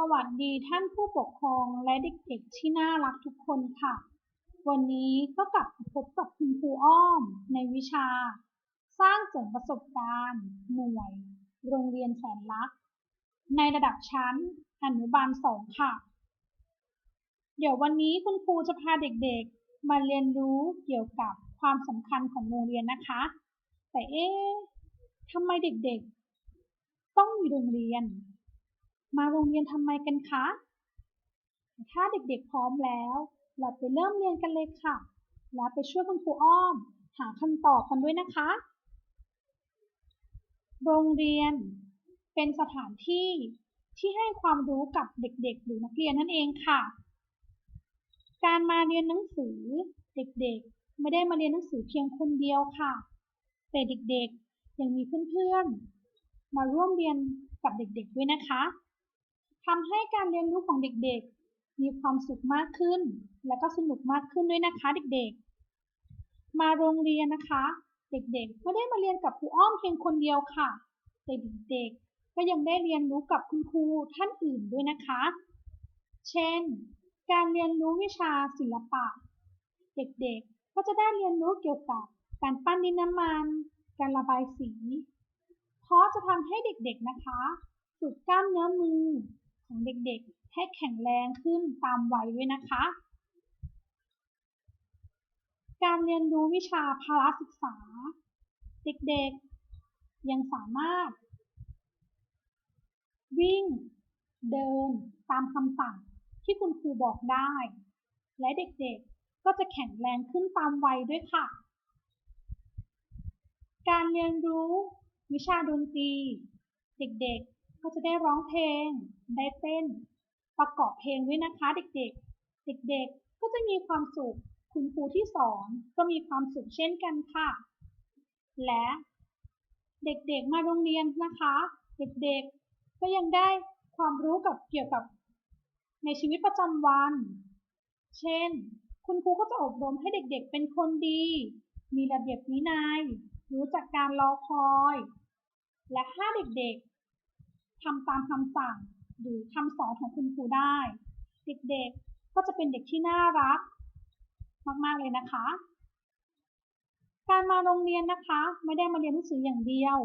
สวัสดีท่านผู้ปกครองและเด็กๆที่น่ารักทุกคนค่ะ วันนี้ก็กลับพบกับคุณครูอ้อม ในวิชา สร้างเสริมประสบการณ์ หน่วย โรงเรียนแสนรัก ในระดับชั้น อนุบาลสองค่ะ เดี๋ยววันนี้คุณครูจะพาเด็กๆ มาเรียนรู้เกี่ยวกับความสำคัญของโรงเรียนนะคะ แต่เอ๊ะทำไมเด็กๆ ต้องมีโรงเรียน มาโรงเรียนทำไมกันคะ ถ้าเด็กๆพร้อมแล้ว เราไปเริ่มเรียนกันเลยค่ะ แล้วไปช่วยคุณครูอ้อม หาคำตอบกันด้วยนะคะ โรงเรียน เป็นสถานที่ที่ให้ความรู้กับเด็กๆ หรือนักเรียนนั่นเองค่ะ การมาเรียนหนังสือ เด็กๆ ไม่ได้มาเรียนหนังสือเพียงคนเดียวค่ะ แต่เด็กๆ ยังมีเพื่อนๆ มาร่วมเรียนกับเด็กๆ ด้วยนะคะ ทำให้การเรียนรู้ของเด็กๆ มีความสุขมากขึ้น และก็สนุกมากขึ้นด้วยนะคะเด็กๆ มาโรงเรียนนะคะ เด็กๆไม่ได้มาเรียนกับครูอ้อมเพียงคนเดียวค่ะ แต่เด็กๆก็ยังได้เรียนรู้กับคุณครูท่านอื่นด้วยนะคะ เช่น การเรียนรู้วิชาศิลปะ เด็กๆก็จะได้เรียนรู้เกี่ยวกับการปั้นดินน้ำมัน การระบายสี เพราะจะทำให้เด็กๆนะคะ ฝึกกล้ามเนื้อมือ ของเด็กๆ ให้แข็งแรงขึ้นตามวัยด้วยนะคะ การเรียนรู้วิชาพละศึกษา เด็กๆ ยังสามารถ วิ่ง เดินตามคำสั่งที่คุณครูบอกได้ และเด็กๆ ก็จะแข็งแรงขึ้นตามวัยด้วยค่ะ การเรียนรู้วิชาดนตรี เด็กๆ ก็จะได้ร้องเพลง ได้เต้น ประกอบเพลงด้วยนะคะเด็กๆ เด็กๆ ก็จะมีความสุข คุณครูที่สอนก็มีความสุขเช่นกันค่ะ และเด็กๆ มาโรงเรียนนะคะ เด็กๆ ก็ยังได้ความรู้กับเกี่ยวกับในชีวิตประจำวัน เช่น คุณครูก็จะอบรมให้เด็กๆ เป็นคนดี มีระเบียบวินัย รู้จักการรอคอย และถ้าเด็กๆ ทำตามคำสั่ง หรือคำสอนของคุณครูได้ เด็กๆก็จะเป็นเด็กที่น่ารัก มากๆเลยนะคะ การมาโรงเรียนนะคะ ไม่ได้มาเรียนหนังสืออย่างเดียว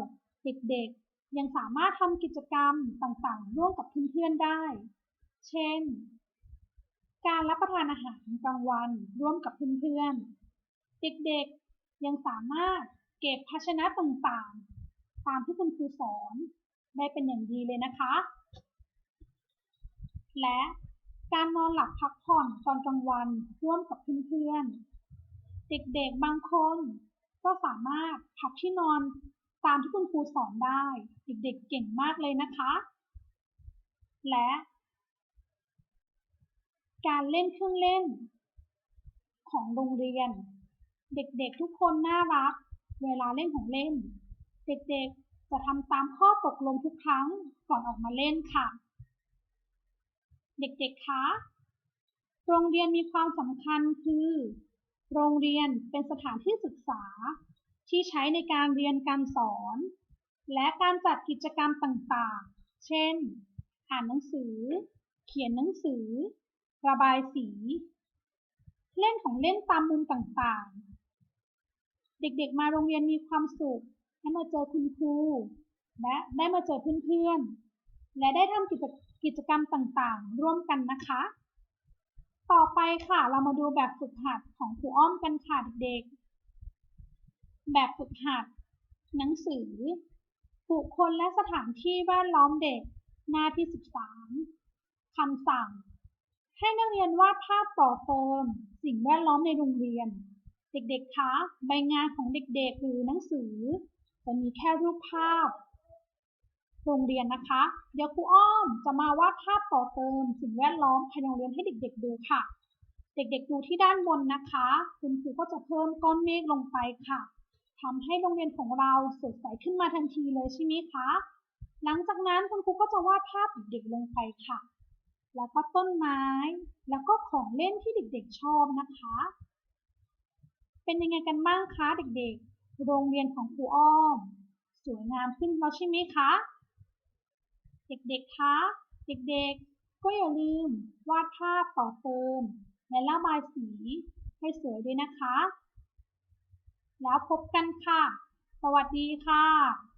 เด็กๆยังสามารถทำกิจกรรมต่างๆ ร่วมกับเพื่อนๆได้ เช่น การรับประทานอาหารกลางวันร่วมกับเพื่อนๆ เด็กๆยังสามารถเก็บภาชนะต่างๆ ตามที่คุณครูสอน ได้เป็นอย่างดีเลยนะคะ และการนอนหลับพักผ่อนตอนกลางวันร่วมกับเพื่อนๆ เด็กๆบางคนก็สามารถพับที่นอนตามที่คุณครูสอนได้ เด็กๆเก่งมากเลยนะคะ และ การเล่นเครื่องเล่น ของโรงเรียน เด็กๆทุกคนน่ารัก เวลาเล่นของเล่น เด็กๆ จะทำตามข้อตกลงทุกครั้งก่อนออกมาเล่นค่ะ เด็กๆ คะ โรงเรียนมีความสำคัญคือ โรงเรียนเป็นสถานที่ศึกษา ที่ใช้ในการเรียนการสอน และการจัดกิจกรรมต่างๆ เช่น อ่านหนังสือ เขียนหนังสือ ระบายสี เล่นของเล่นตามมุมต่างๆ เด็กๆ มาโรงเรียนมีความสุข ได้มาเจอคุณครูและได้มาเจอเพื่อนๆ และได้ทำกิจกิจกรรมต่างๆ ร่วมกันนะคะ ต่อไปค่ะเรามาดูแบบฝึกหัดของครูอ้อมกันค่ะเด็กๆ แบบฝึกหัด หนังสือ บุคคลและสถานที่แวดล้อมเด็ก หน้าที่ 13คำสั่ง ให้นักเรียนวาดภาพต่อเติม สิ่งแวดล้อมในโรงเรียน เด็กๆ คะ ใบงานของเด็กๆ หรือหนังสือ จะมีแค่รูปภาพ โรงเรียนนะคะ เดี๋ยวครูอ้อมจะมาวาดภาพต่อเติม สิ่งแวดล้อมภายในโรงเรียนให้เด็กๆดูค่ะ เด็กๆดูที่ด้านบนนะคะ คุณครูก็จะเพิ่มก้อนเมฆลงไปค่ะทำให้โรงเรียนของเราสดใสขึ้นมาทันทีเลยใช่ไหมคะ หลังจากนั้นคุณครูก็จะวาดภาพเด็กๆลงไปค่ะ แล้วก็ต้นไม้ แล้วก็ของเล่นที่เด็กๆชอบนะคะ เป็นยังไงกันบ้างคะเด็กๆ โรงเรียนของครูอ้อม สวยงามขึ้นแล้วใช่ไหมคะ เด็กๆ คะ เด็กๆ ก็อย่าลืมวาดภาพต่อเติม และระบายสีให้สวยด้วยนะคะ แล้วพบกันค่ะ สวัสดีค่ะ